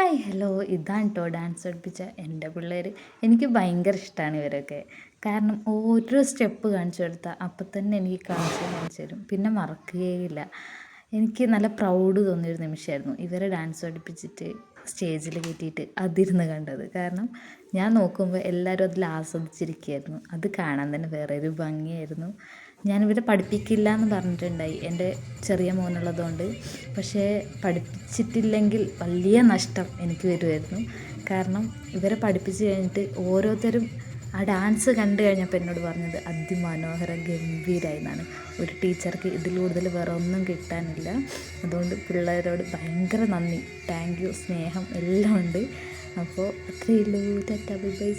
Hi hello. ഇതാണ് കേട്ടോ dance പഠിപ്പിച്ച എന്റെ പിള്ളേർ എനിക്ക് ഭയങ്കര ഇഷ്ടമാണ് ഇവരൊക്കെ. കാരണം ഓരോ സ്റ്റെപ്പ് കാണിച്ചു കൊടുത്താൽ അപ്പം തന്നെ എനിക്ക് കാണിച്ച് കാണിച്ചു തരും. പിന്നെ മറക്കുകയില്ല. എനിക്ക് നല്ല പ്രൗഡ് തോന്നിയൊരു നിമിഷമായിരുന്നു ഇവരെ ഡാൻസ് പഠിപ്പിച്ചിട്ട് സ്റ്റേജിൽ കയറ്റിയിട്ട് അതിരുന്ന് കണ്ടത്. കാരണം ഞാൻ നോക്കുമ്പോൾ എല്ലാവരും അതിൽ ആസ്വദിച്ചിരിക്കുകയായിരുന്നു. അത് കാണാൻ തന്നെ വേറെ ഒരു ഭംഗിയായിരുന്നു. ഞാനിവരെ പഠിപ്പിക്കില്ല എന്ന് പറഞ്ഞിട്ടുണ്ടായി. എന്റെ ചെറിയ മോനുള്ളതുകൊണ്ട്. പക്ഷേ പഠിപ്പിച്ചിട്ടില്ലെങ്കിൽ വലിയ നഷ്ടം എനിക്ക് വരുമായിരുന്നു. കാരണം ഇവരെ പഠിപ്പിച്ച് കഴിഞ്ഞിട്ട് ഓരോരുത്തരും ആ ഡാൻസ് കണ്ടു കഴിഞ്ഞപ്പോൾ എന്നോട് പറഞ്ഞത് അതിമനോഹര ഗംഭീരമായി എന്നാണ് ഒരു ടീച്ചർക്ക് ഇതിൽ കൂടുതൽ വേറെ ഒന്നും കിട്ടാനില്ല. അതുകൊണ്ട് പിള്ളേരോട് ഭയങ്കര നന്ദി. താങ്ക് യു സ്നേഹം എല്ലാം ഉണ്ട്. അപ്പോൾ അത്രയേ ഉള്ളൂ ടാറ്റാ ബൈ ബൈ